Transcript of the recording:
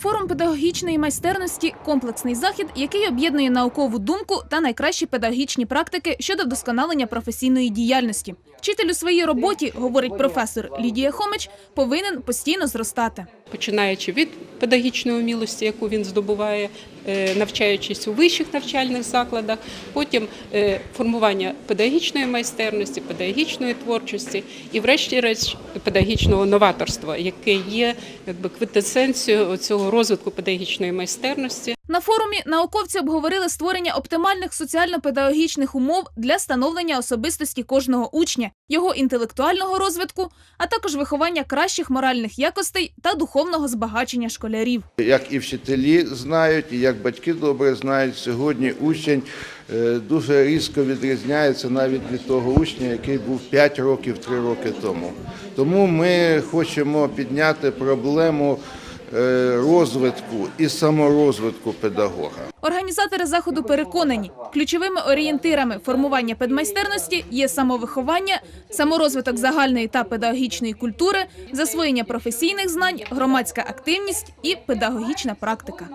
Форум педагогічної майстерності комплексний захід, який об'єднує наукову думку та найкращі педагогічні практики щодо вдосконалення професійної діяльності. Вчитель у своїй роботі, говорить професор Лідія Хомич, повинен постійно зростати. Починаючи від педагогічної вмілості, яку він здобуває, е, навчаючись у вищих навчальних закладах, потім е, формування педагогічної майстерності, педагогічної творчості і, врешті-решт, педагогічного новаторства, яке є якби квітесенцією цього розвитку педагогічної майстерності. На форумі науковці обговорили створення оптимальних соціально-педагогічних умов для становлення особистості кожного учня, його інтелектуального розвитку, а також виховання кращих моральних якостей та духовного збагачення школярів. Як і вчителі знають, і як батьки добре знають, сьогодні учень е, дуже різко відрізняється навіть від того учня, який був 5 років, 3 роки тому. Тому ми хочемо підняти проблему розвитку і саморозвитку педагога. Організатори заходу переконані, ключовими орієнтирами формування педмайстерності є самовиховання, саморозвиток загальної та педагогічної культури, засвоєння професійних знань, громадська активність і педагогічна практика.